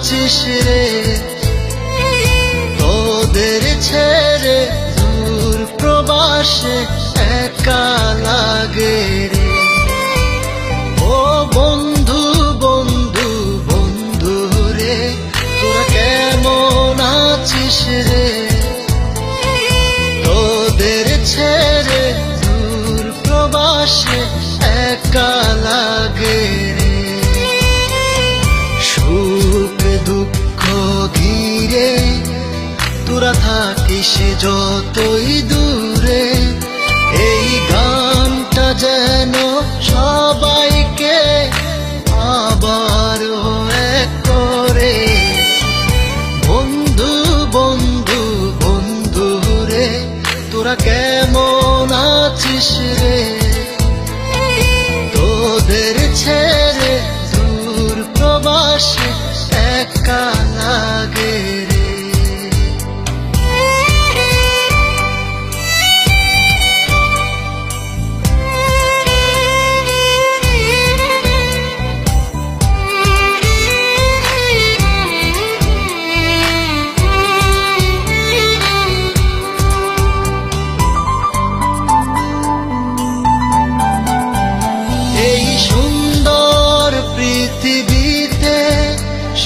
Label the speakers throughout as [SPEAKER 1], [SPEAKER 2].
[SPEAKER 1] আছিস রে। তোদের ছেড়ে দূর প্রবাসে থাকিস যতই দূরে এই গানটা যেন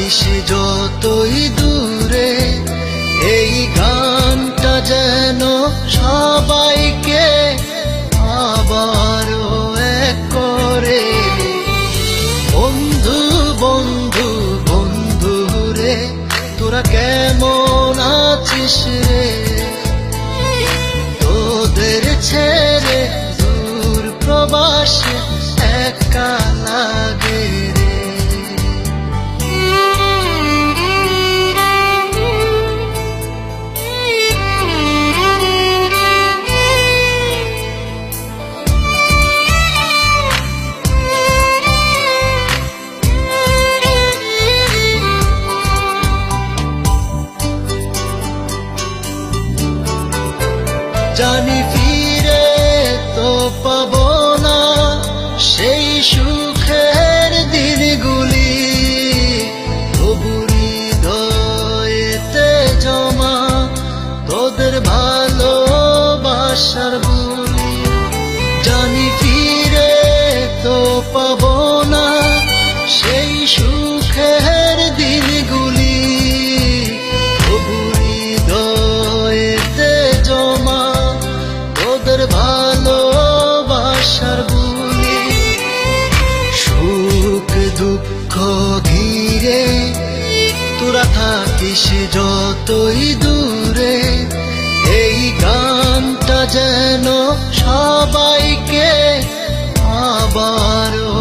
[SPEAKER 1] থাকিস যতই দূরে এই গানটা যেন সবাইকে জানি ফিরে তো পাব না সেই সুখের দিনগুলি। তবু হৃদয়েতে জমা তোদের ভালোবাসার বুলি জানি ফিরে তো পাব না সেই সুখের থাকিস যতই দূরে এই গানটা যেন সবাইকে আবার এক করে